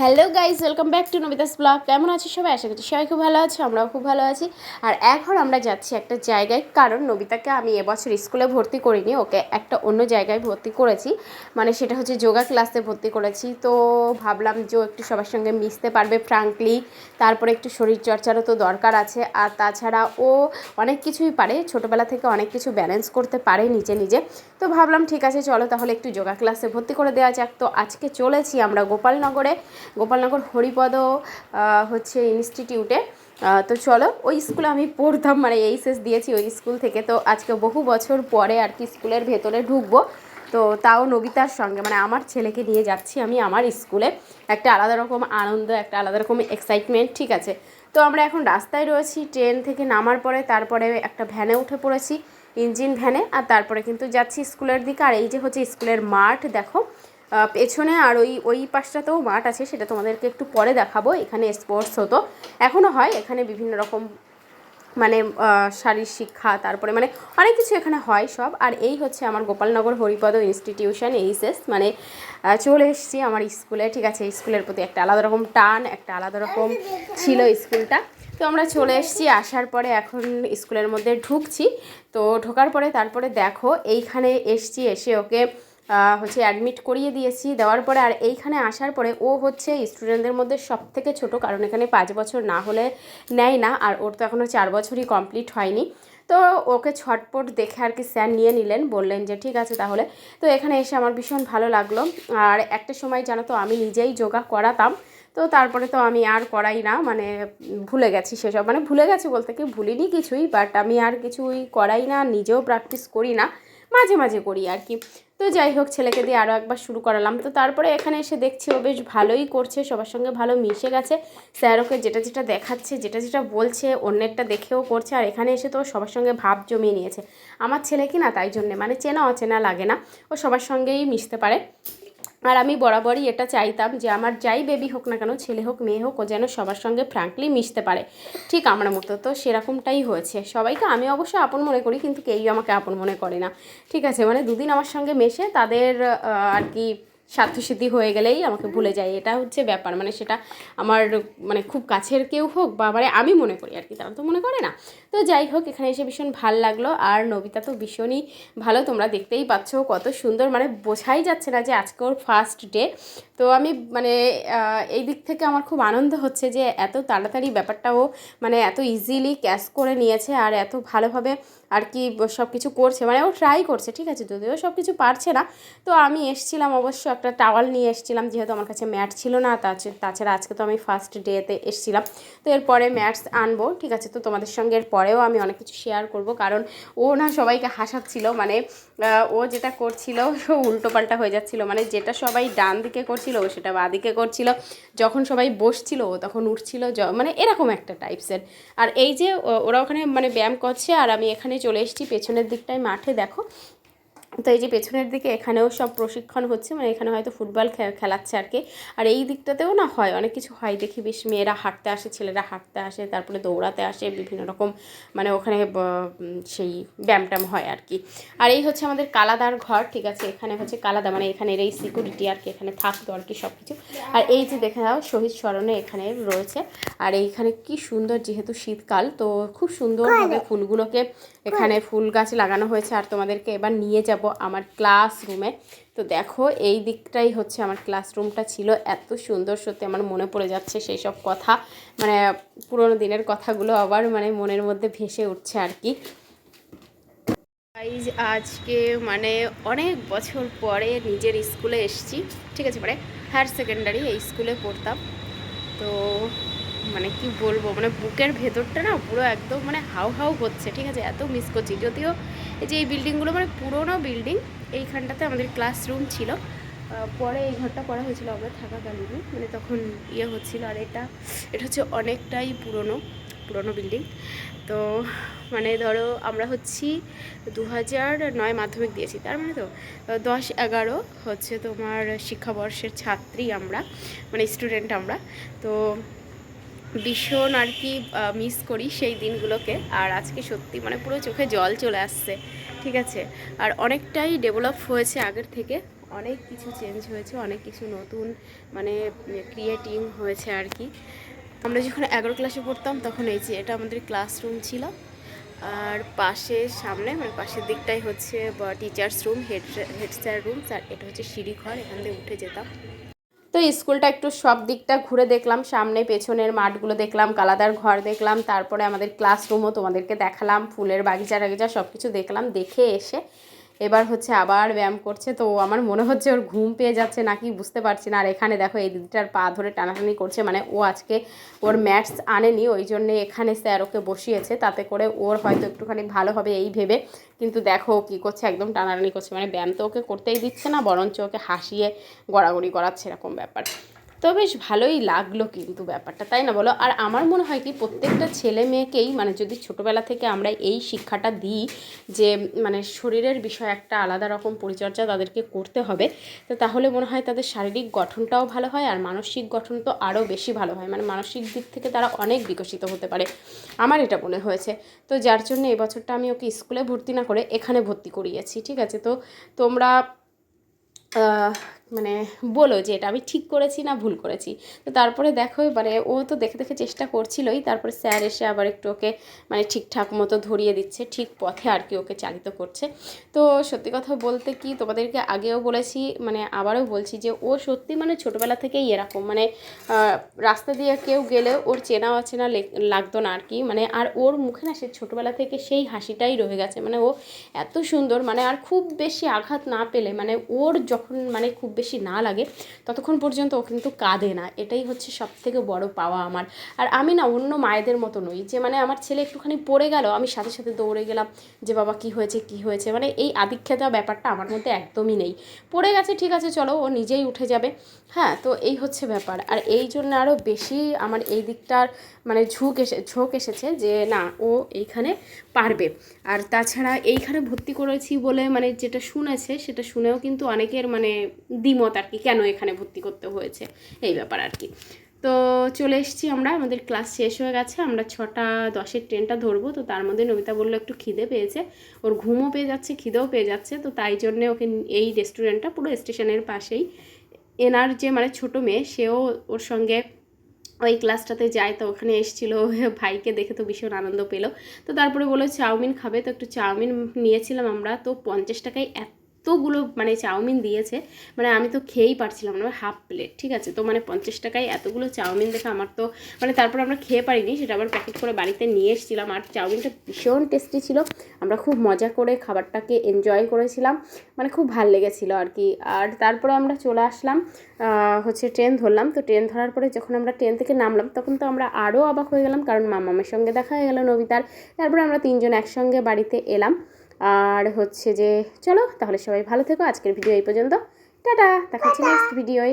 Hello guys welcome back to Nabita's blog. কেমন আছো সবাই? আশা করছি সবাই খুব ভালো আছে, আমরাও খুব ভালো আছি। আর এখন আমরা যাচ্ছি একটা জায়গায়, কারণ নবিতাকে আমি এবছর স্কুলে ভর্তি করিনি, ওকে একটা অন্য জায়গায় ভর্তি করেছি। মানে সেটা হচ্ছে যোগা ক্লাসে ভর্তি করেছি। তো ভাবলাম যে একটু সবার সঙ্গে মিশতে পারবে ফ্রাঙ্কলি তারপরে একটু শরীরচর্চারও তো দরকার আছে। আর তাছাড়া ও অনেক কিছুই পারে, ছোটোবেলা থেকে অনেক কিছু ব্যালেন্স করতে পারে নিজে নিজে। তো ভাবলাম ঠিক আছে, চলো তাহলে একটু যোগা ক্লাসে ভর্তি করে দেওয়া যাক। তো আজকে চলেছি আমরা গোপালনগরে। গোপালনগর হরিপদ হচ্ছে ইনস্টিটিউটে তো চলো, ওই স্কুলে আমি পড়তাম মানে এইচএস দিয়েছি ওই স্কুল থেকে। তো আজকে বহু বছর পরে আর কি স্কুলের ভেতরে ঢুকবো। তো তাও নবিতার সঙ্গে মানে আমার ছেলেকে নিয়ে যাচ্ছি আমি আমার স্কুলে একটা আলাদা রকম আনন্দ, একটা আলাদা রকম এক্সাইটমেন্ট ঠিক আছে? তো আমরা এখন রাস্তায় রয়েছি ট্রেন থেকে নামার পরে, তারপরে একটা ভ্যানে উঠে পড়েছি ইঞ্জিন ভ্যানে আর তারপরে কিন্তু যাচ্ছি স্কুলের দিকে। আর এই যে হচ্ছে স্কুলের মাঠ, দেখো পেছনে আর ওই ওই পাশটাতেও মাঠ আছে, সেটা তোমাদেরকে একটু পরে দেখাবো। এখানে স্পোর্টস হতো। এখনও হয়, এখানে বিভিন্ন রকম মানে শারীর শিক্ষা, তারপরে মানে অনেক কিছু এখানে হয় সব। আর এই হচ্ছে আমার গোপালনগর হরিপদ ইনস্টিটিউশন এইচএস মানে চলে এসেছি আমার স্কুলে, ঠিক আছে? স্কুলের প্রতি একটা আলাদা রকম টান, একটা আলাদা রকম ছিল স্কুলটা। তো আমরা চলে এসেছি, আসার পরে এখন স্কুলের মধ্যে ঢুকছি। তো ঢোকার পরে তারপরে দেখো, এইখানে এসছি, এসে ওকে হচ্ছে অ্যাডমিট করিয়ে দিয়েছি। দেওয়ার পরে আর এইখানে আসার পরে ও হচ্ছে স্টুডেন্টদের মধ্যে সব থেকে ছোটো, কারণ এখানে পাঁচ বছর না হলে নেয় না, আর ওর তো এখনও চার বছরই কমপ্লিট হয়নি। তো ওকে ছটপট দেখে আর কি স্যার নিয়ে নিলেন, বললেন যে ঠিক আছে তাহলে। তো এখানে এসে আমার ভীষণ ভালো লাগল। আর একটা সময় জানো তো, আমি নিজেই যোগা করাতাম। তো তারপরে তো আমি আর করাই না মানে ভুলে গেছি সেসব। মানে ভুলে গেছি বলতে কি, ভুলিনি কিছুই বাট আমি আর কিছুই করাই না, নিজেও প্র্যাকটিস করি না। মাঝে মাঝে করি আর কি। তো যাই হোক, ছেলেকে দিয়ে আরও একবার শুরু করালাম। তো তারপরে এখানে এসে দেখছি ও বেশ ভালোই করছে, সবার সঙ্গে ভালো মিশে গেছে। স্যার ওকে যেটা যেটা দেখাচ্ছে, যেটা যেটা বলছে, অন্যেরটা দেখেও করছে। আর এখানে এসে তো সবার সঙ্গে ভাব জমিয়ে নিয়েছে। আমার ছেলে কি না তাই জন্যে মানে চেনা অচেনা লাগে না। ও সবার সঙ্গেই মিশতে পারে। আর আমি বরাবরই এটা চাইতাম যে আমার যাই বেবি হোক না কেন, ছেলে হোক, মেয়ে হোক, ও যেন সবার সঙ্গে ফ্র্যাঙ্কলি মিশতে পারে। ঠিক আমার মতো, তো সেরকমটাই হয়েছে। সবাইকে আমি অবশ্য আপন মনে করি, কিন্তু কেউই আমাকে আপন মনে করে না। ঠিক আছে মানে দুদিন আমার সঙ্গে মেশে তাদের আর কি স্বার্থসিদ্ধি হয়ে গেলেই আমাকে ভুলে যায়। এটা হচ্ছে ব্যাপার। মানে সেটা আমার মানে খুব কাছের কেউ হোক বা মানে আমি মনে করি আর কি, তারা তো মনে করে না। তো যাই হোক, এখানে এসে ভীষণ ভালো লাগল। আর নবিতা তো ভীষণই ভালো, তোমরা দেখতেই পাচ্ছ কত সুন্দর। মানে বোঝাই যাচ্ছে না যে আজকে ওর ফার্স্ট ডে তো আমি মানে এই দিক থেকে আমার খুব আনন্দ হচ্ছে যে এত তাড়াতাড়ি ব্যাপারটাও মানে এত ইজিলি ক্যাশ করে নিয়েছে আর এত ভালোভাবে আর কি সব কিছু করছে। মানে ও ট্রাই করছে, ঠিক আছে, যদিও সব কিছু পারছে না। তো আমি এসছিলাম অবশ্য একটা টাওয়াল নিয়ে এসেছিলাম, যেহেতু আমার কাছে ম্যাট ছিল না, তাছ- তাছাড়া আজকে তো আমি ফার্স্ট ডেতে এসেছিলাম। তো এরপরে ম্যাটস আনব, ঠিক আছে? তো তোমাদের সঙ্গে এর পরেও আমি অনেক কিছু শেয়ার করব, কারণ ও না সবাইকে হাসাচ্ছিল মানে ও যেটা করছিল উল্টো পাল্টা হয়ে যাচ্ছিল। মানে যেটা সবাই ডান দিকে করছিল, ও সেটা বাঁ দিকে করছিল। যখন সবাই বসছিল, ও তখন উঠছিল মানে এরকম একটা টাইপসের আর এই যে ওরা ওখানে মানে ব্যায়াম করছে, আর আমি এখানে চলে এসেছি, পেছনের দিকটায় মাঠে, দেখো। তো এই যে পেছনের দিকে এখানেও সব প্রশিক্ষণ হচ্ছে মানে এখানে হয়তো ফুটবল খে- খেলাচ্ছে আর কি। আর এই দিকটাতেও না হয় অনেক কিছু হয়। দেখি বেশ মেয়েরা হাঁটতে আসে ছেলেরা হাঁটতে আসে তারপরে দৌড়াতে আসে বিভিন্ন রকম মানে ওখানে সেই ব্যায়াম ট্যাম হয় আর কি। আর এই হচ্ছে আমাদের কালাদার ঘর ঠিক আছে? এখানে হচ্ছে কালাদা মানে এখানের এই সিকিউরিটি আর কি এখানে থাকতো আর কি সব কিছু আর এই যে দেখে নাও শহীদ স্মরণে এখানে রয়েছে। আর এইখানে কি সুন্দর যেহেতু শীতকাল তো খুব সুন্দরভাবে ফুলগুলোকে এখানে ফুল গাছ লাগানো হয়েছে। আর তোমাদেরকে এবার নিয়ে যাব আমার ক্লাসরুমে তো দেখো, এই দিকটাই হচ্ছে আমার ক্লাসরুমটা ছিল। এত সুন্দর সত্যি আমার মনে পড়ে যাচ্ছে সেই সব কথা। মানে পুরোনো দিনের কথাগুলো আবার মানে মনের মধ্যে ভেসে উঠছে আর কি। আজকে মানে অনেক বছর পরে নিজের স্কুলে এসেছি। ঠিক আছে মানে হায়ার সেকেন্ডারি এই স্কুলে পড়তাম। তো মানে কি বলব মানে বুকের ভেতরটা না পুরো একদম মানে হাউ হাউ করছে ঠিক আছে, এত মিস করছি। যদিও এই যে এই বিল্ডিংগুলো মানে পুরোনো বিল্ডিং এইখানটাতে আমাদের ক্লাসরুম ছিল। পরে এই ঘরটা করা হয়েছিল, আমরা থাকাকালীনই। মানে তখন ইয়ে হচ্ছিল, আর এটা এটা হচ্ছে অনেকটাই পুরনো পুরনো বিল্ডিং তো মানে ধরো আমরা হচ্ছি দু হাজার নয় মাধ্যমিক দিয়েছি, তার মানে তো দশ এগারো হচ্ছে তোমার শিক্ষাবর্ষের ছাত্রী আমরা মানে স্টুডেন্ট আমরা। তো ভীষণ আর কি মিস করি সেই দিনগুলোকে। আর আজকে সত্যি মানে পুরো চোখে জল চলে আসছে, ঠিক আছে? আর অনেকটাই ডেভেলপ হয়েছে আগের থেকে। অনেক কিছু চেঞ্জ হয়েছে, অনেক কিছু নতুন মানে ক্রিয়েটিং হয়েছে আর কি। আমরা যখন এগারো ক্লাসে পড়তাম, তখন এই যে এটা আমাদের ক্লাসরুম ছিল। আর পাশে সামনে মানে পাশের দিকটাই হচ্ছে teachers room head head sir room আর এটা হচ্ছে সিঁড়ি ঘর এখান থেকে উঠে যেতাম। তো স্কুলটা একটু সব দিকটা ঘুরে দেখলাম, সামনে পেছনের মাঠগুলো দেখলাম, কালাদার ঘর দেখলাম, তারপরে আমাদের ক্লাসরুমও তোমাদেরকে দেখালাম, ফুলের বাগিচা টাগিচা সব কিছু দেখলাম, দেখে এসে এবার হচ্ছে আবার ব্যায়াম করছে, তো আমার মনে হচ্ছে ওর ঘুম পেয়ে যাচ্ছে নাকি বুঝতে পারছি না। আর এখানে দেখো এই দিদিটার পা ধরে টানাটানি করছে মানে ও আজকে ওর ম্যাটস আনেনি, ওই জন্যে এখানে স্যার ওকে বসিয়েছে, তাতে করে ওর হয়তো একটুখানি ভালো হবে এই ভেবে। কিন্তু দেখো কী করছে, একদম টানাটানি করছে মানে ব্যায়াম তো ওকে করতেই দিচ্ছে না, বরঞ্চ ওকে হাসিয়ে গড়াগড়ি করাচ্ছে, এরকম ব্যাপার। তো বেশ ভালোই লাগল কিন্তু ব্যাপারটা, তাই না বলো? আর আমার মনে হয় কি, প্রত্যেকটা ছেলে মেয়েকেই মানে যদি ছোটোবেলা থেকে আমরা এই শিক্ষাটা দিই যে মানে শরীরের বিষয়ে একটা আলাদা রকম পরিচর্যা তাদেরকে করতে হবে, তো তাহলে মনে হয় তাদের শারীরিক গঠনটাও ভালো হয় আর মানসিক গঠন তো আরও বেশি ভালো হয়। মানে মানসিক দিক থেকে তারা অনেক বিকশিত হতে পারে, আমার এটা মনে হয়েছে। তো যার জন্য এবছরটা আমি ওকে স্কুলে ভর্তি না করে এখানে ভর্তি করিয়েছি, ঠিক আছে? তো তোমরা মানে বলো যে এটা আমি ঠিক করেছি না ভুল করেছি। তো তারপরে দেখো মানে ও তো দেখে দেখে চেষ্টা করছিলই, তারপরে স্যার এসে আবার একটু ওকে মানে ঠিকঠাক মতো ধরিয়ে দিচ্ছে, ঠিক পথে আর কি ওকে চালিত করছে। তো সত্যি কথা বলতে কি তোমাদেরকে আগেও বলেছি মানে আবারও বলছি যে ও সত্যি মানে ছোটোবেলা থেকেই এরকম মানে রাস্তা দিয়ে কেউ গেলে ওর চেনা অচেনা লাগতো না আর কি মানে আর ওর মুখে না সে ছোটোবেলা থেকে সেই হাসিটাই রয়ে গেছে মানে ও এত সুন্দর মানে আর খুব বেশি আঘাত না পেলে মানে ওর যখন মানে খুব বেশি না লাগে, ততক্ষণ পর্যন্ত ও কিন্তু কাঁদে না। এটাই হচ্ছে সব থেকে বড় পাওয়া আমার। আর আমি না অন্য মায়েদের মতো নই, যে মানে আমার ছেলে একটুখানি পড়ে গেল, আমি সাথে সাথে দৌড়ে গেলাম যে বাবা কি হয়েছে কি হয়েছে? মানে এই আদিক্ষেতা ব্যাপারটা আমার মধ্যে একদমই নেই। পড়ে গেছে, ঠিক আছে, চলো, ও নিজেই উঠে যাবে। হ্যাঁ তো এই হচ্ছে ব্যাপার। আর এই জন্য আরও বেশি আমার এই দিকটার মানে ঝুঁক এসে, ঝোঁক এসেছে যে না, ও এইখানে পারবে। আর তাছাড়া এইখানে ভর্তি করেছি বলে মানে যেটা শুনেছে, সেটা শুনেও কিন্তু অনেকের মানে দ্বিমত আর কি, কেন এখানে ভর্তি করতে হয়েছে, এই ব্যাপার আর কি। তো চলে এসেছি আমরা, আমাদের ক্লাস শেষ হয়ে গেছে, আমরা ছটা দশের ট্রেনটা ধরবো, তো তার মধ্যে নমিতা বলল একটু খিদে পেয়েছে, ওর ঘুমও পেয়ে যাচ্ছে, খিদেও পেয়ে যাচ্ছে, তো তাই জন্যে ওকে এই রেস্টুরেন্টটা পুরো স্টেশনের পাশেই, এনার যে মানে ছোটো মেয়ে, সেও ওর সঙ্গে ওই ক্লাসটাতে যাই তো ওখানে এসেছিল, ভাইকে দেখে তো ভীষণ আনন্দ পেল। তো তারপরে বলো চাউমিন খাবে। তো একটু চাউমিন নিয়েছিলাম আমরা, তো পঞ্চাশ টাকায় এতগুলো মানে চাউমিন দিয়েছে মানে আমি তো খেয়েই পারছিলাম না হাফ প্লেট, ঠিক আছে? তো মানে পঞ্চাশ টাকায় এতগুলো চাউমিন দেখে আমার তো মানে তারপর আমরা খেয়ে পারিনি, সেটা আবার প্যাকেট করে বাড়িতে নিয়ে এসেছিলাম। আর চাউমিনটা ভীষণ টেস্টি ছিল, আমরা খুব মজা করে খাবারটাকে এনজয় করেছিলাম মানে খুব ভালো লেগেছিলো আর কি। আর তারপরে আমরা চলে আসলাম হচ্ছে ট্রেন ধরলাম। তো ট্রেন ধরার পরে যখন আমরা ট্রেন থেকে নামলাম, তখন তো আমরা আরও অবাক হয়ে গেলাম, কারণ মামামের সঙ্গে দেখা হয়ে গেল, নবিতার। তারপরে আমরা তিনজন একসঙ্গে বাড়িতে এলাম। আর হচ্ছে যে চলো তাহলে সবাই ভালো থেকো। আজকের ভিডিও এই পর্যন্ত। টাটা দেখাচ্ছি নেক্সট ভিডিওয়